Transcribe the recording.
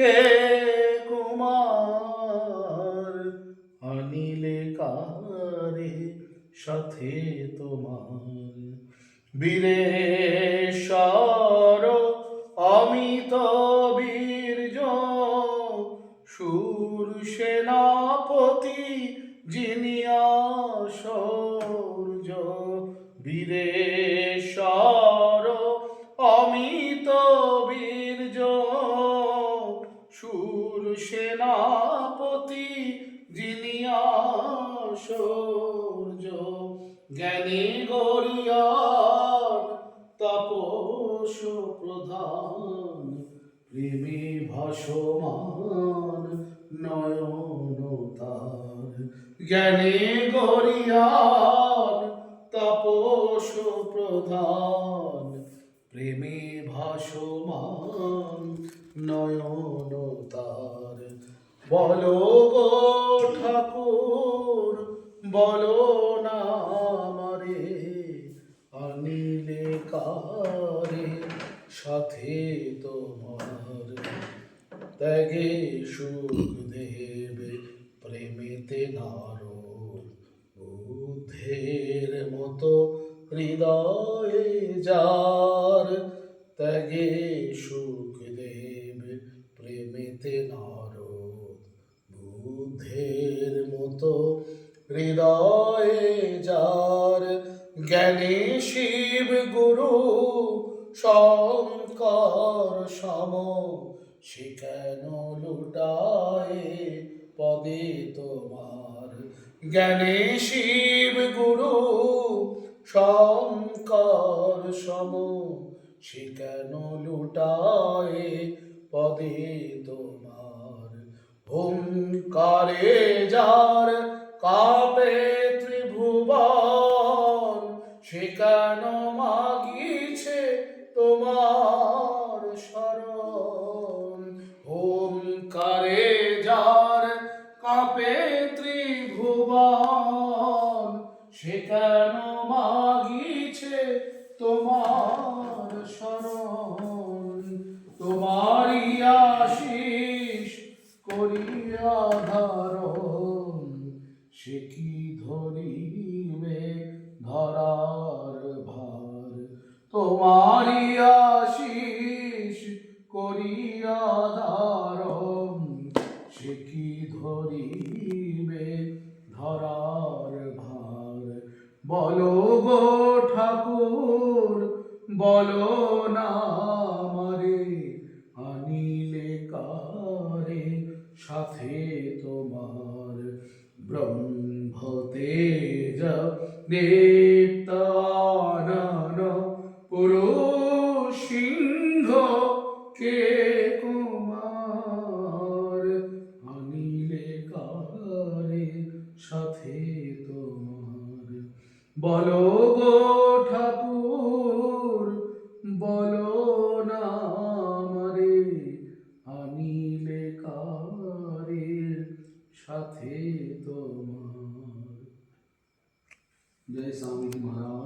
কে কুমার আনিলে কারে সাথে তোমার? বীরেশ্বর, অমিত, বীর্য, সুর সেনাপতি জিনিয়া সৌর্য বীরেশ্বর, অমিত গরিয়ান তাপস প্রধান প্রেমী ভাসমান নয়ন তার জ্ঞানী গরিয়ান তাপস প্রধান প্রেমে ভাসমান নয়ন তার বলো গো ঠাকুর, বলো কারে সাথে তোমার ত্যাগে সুখ দেবে প্রেমেতে নারদ বুদ্ধের মতো হৃদয়ে যার ত্যাগে সুখ দেবে প্রেমেতে নারদ বুদ্ধের মতো হৃদয়ে যার জ্ঞানী শিব গুরু, শঙ্কর সম, সে কেন লুটায় পদে তোমার? জ্ঞানী শিব গুরু, শঙ্কর সম, সে কেন লুটায় পদে তোমার? হুঙ্কারে যার কাপে কাপে ত্রিভুবন, সে কেন মাগিছে তোমার শরণ? তোমারই আশিস করিয়া ধারণ, সে কি ধরিবে ধরার ভার? তোমারই আশিস করিয়া ধারণ সে কি ধরিবে ধরার ভার? বলো গো ঠাকুর, বলো না আমারে, আনিলে কারে সাথে তোমার? ব্রহ্মতেজ দেবতানন সাথে তোমার। বলো গো ঠাকুর, বলো না আমারে, আমি বেকারের সাথে তোমার। জয় স্বামী মহারাজ।